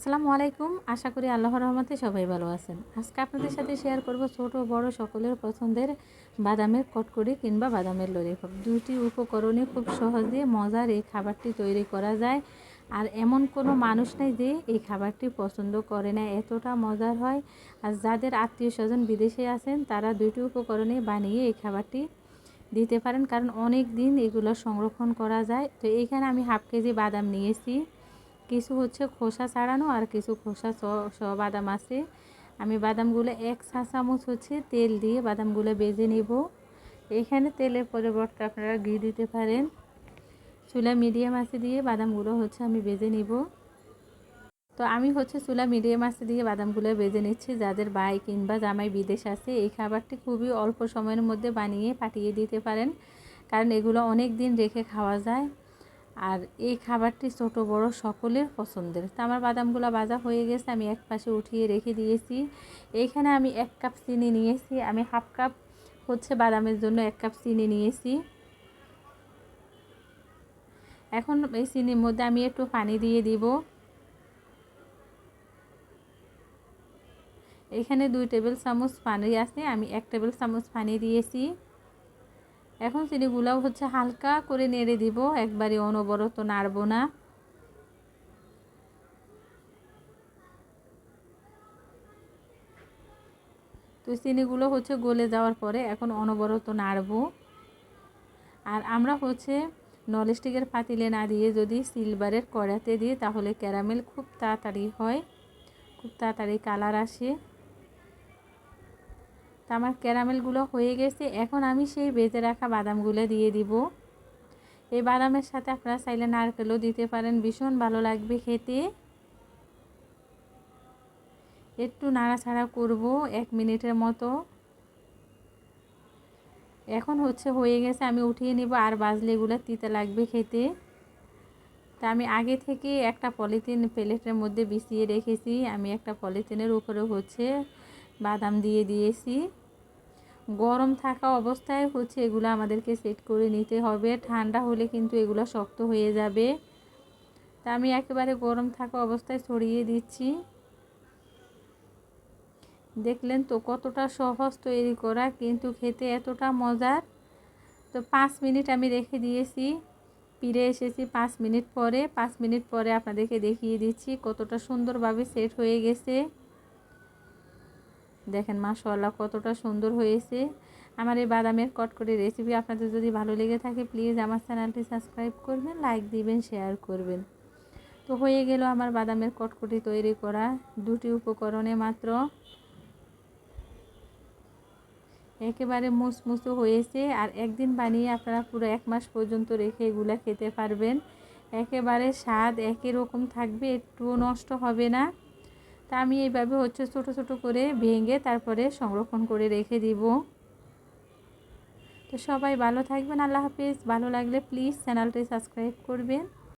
আসসালামু আলাইকুম। আশা করি আল্লাহ রহমতে সবাই ভালো আছেন। আজকে আপনাদের সাথে শেয়ার করব ছোট বড় সকলের পছন্দের বাদামের কটকরি কিংবা বাদামের ললিপপ দুটি উপকরণে খুব সহজে মজার এই খাবারটি তৈরি করা যায়। আর এমন কোনো মানুষ নেই যে এই খাবারটি পছন্দ করে না, এতটা মজার হয়। আর যাদের আত্মীয় স্বজন বিদেশে আছেন, তারা দুটি উপকরণে বানিয়ে এই খাবারটি দিতে পারেন। কারণ অনেক দিন এগুলো সংরক্ষণ করা যায়। তো এইখানে আমি হাফ কেজি বাদাম নিয়েছি। কিছু হচ্ছে খোসা ছাড়ানো আর কিছু খোসা স বাদাম আছে। আমি বাদামগুলো এক চা চামচ হচ্ছে তেল দিয়ে বাদামগুলো বেজে নেব। এখানে তেলের পরিবর্তে আপনারা ঘি দিতে পারেন। চুলা মিডিয়াম আছে দিয়ে বাদামগুলো হচ্ছে আমি বেজে নিব। তো আমি হচ্ছে চুলা মিডিয়াম আছে দিয়ে বাদামগুলো বেজে নিচ্ছি। যাদের ভাই কিংবা জামাই বিদেশ আছে, এই খাবারটি খুবই অল্প সময়ের মধ্যে বানিয়ে পাঠিয়ে দিতে পারেন। কারণ এগুলো অনেক দিন রেখে খাওয়া যায়। আর এই খাবারটি ছোট, বড় সকলের পছন্দের। তো আমার বাদামগুলো ভাজা হয়ে গেছে, আমি এক পাশে উঠিয়ে রেখে দিয়েছি। এইখানে আমি এক কাপ চিনি নিয়েছি, আমি হাফ কাপ হচ্ছে বাদামের জন্য এক কাপ চিনি নিয়েছি। এখন এই চিনির মধ্যে আমি একটু পানি দিয়ে দিব। এখানে দুই টেবিল চামচ পানি আছে, আমি এক টেবিল চামচ পানি দিয়েছি। এখন চিনিগুলাও হচ্ছে হালকা করে নেড়ে দিব, একবারে অনবরত নাড়ব না। তো চিনিগুলো হচ্ছে গলে যাওয়ার পরে এখন অনবরত নাড়ব। আর আমরা হচ্ছে ননস্টিকের পাতিলে না দিয়ে যদি সিলভারের কড়াতে দিই, তাহলে ক্যারামেল খুব তাড়াতাড়ি হয়, খুব তাড়াতাড়ি কালার আসে। তা আমার ক্যারামেলগুলো হয়ে গেছে। এখন আমি সেই বেজে রাখা বাদামগুলো দিয়ে দিব। এই বাদামের সাথে আপনারা চাইলে নারকেলও দিতে পারেন, ভীষণ ভালো লাগবে খেতে। একটু নাড়াছাড়া করব এক মিনিটের মতো। এখন হচ্ছে হয়ে গেছে, আমি উঠিয়ে নিব। আর বাজলে এগুলো তিতে লাগবে খেতে। তা আমি আগে থেকে একটা পলিথিন প্লেটের মধ্যে বিছিয়ে রেখেছি। আমি একটা পলিথিনের উপরে হচ্ছে বাদাম দিয়ে দিয়েছি। গরম থাকা অবস্থায় হচ্ছে এগুলো আমাদেরকে সেট করে নিতে হবে। ঠান্ডা হলে কিন্তু এগুলো শক্ত হয়ে যাবে। তা আমি একেবারে গরম থাকা অবস্থায় ছড়িয়ে দিচ্ছি। দেখলেন তো কতটা সহজ তৈরি করা, কিন্তু খেতে এতটা মজার। তো পাঁচ মিনিট আমি রেখে দিয়েছি। ফিরে এসেছি পাঁচ মিনিট পরে। পাঁচ মিনিট পরে আপনাদেরকে দেখিয়ে দিচ্ছি কতটা সুন্দরভাবে সেট হয়ে গেছে। দেখেন মাশাল্লাহ কতটা সুন্দর হয়েছে। আমার এই বাদামের কটকটি রেসিপি আপনাদের যদি ভালো লেগে থাকে প্লিজ আমার চ্যানেলটি সাবস্ক্রাইব করবেন লাইক দিবেন শেয়ার করবেন। তো হয়ে গেল আমার বাদামের কটকটি তৈরি করা দুটি উপকরণে মাত্র। একেবারে মুসমুসু হয়েছে আর একদিন বানিয়ে আপনারা পুরো এক মাস পর্যন্ত রেখে এগুলা খেতে পারবেন। একেবারে স্বাদ একই রকম থাকবে, একটুও নষ্ট হবে না। তা আমি এইভাবে হচ্ছে ছোট ছোট করে ভেঙে তারপরে সংরক্ষণ করে রেখে দিব। তো সবাই ভালো থাকবেন, আল্লাহ হাফিজ। ভালো লাগলে প্লিজ চ্যানেলটি সাবস্ক্রাইব করবেন।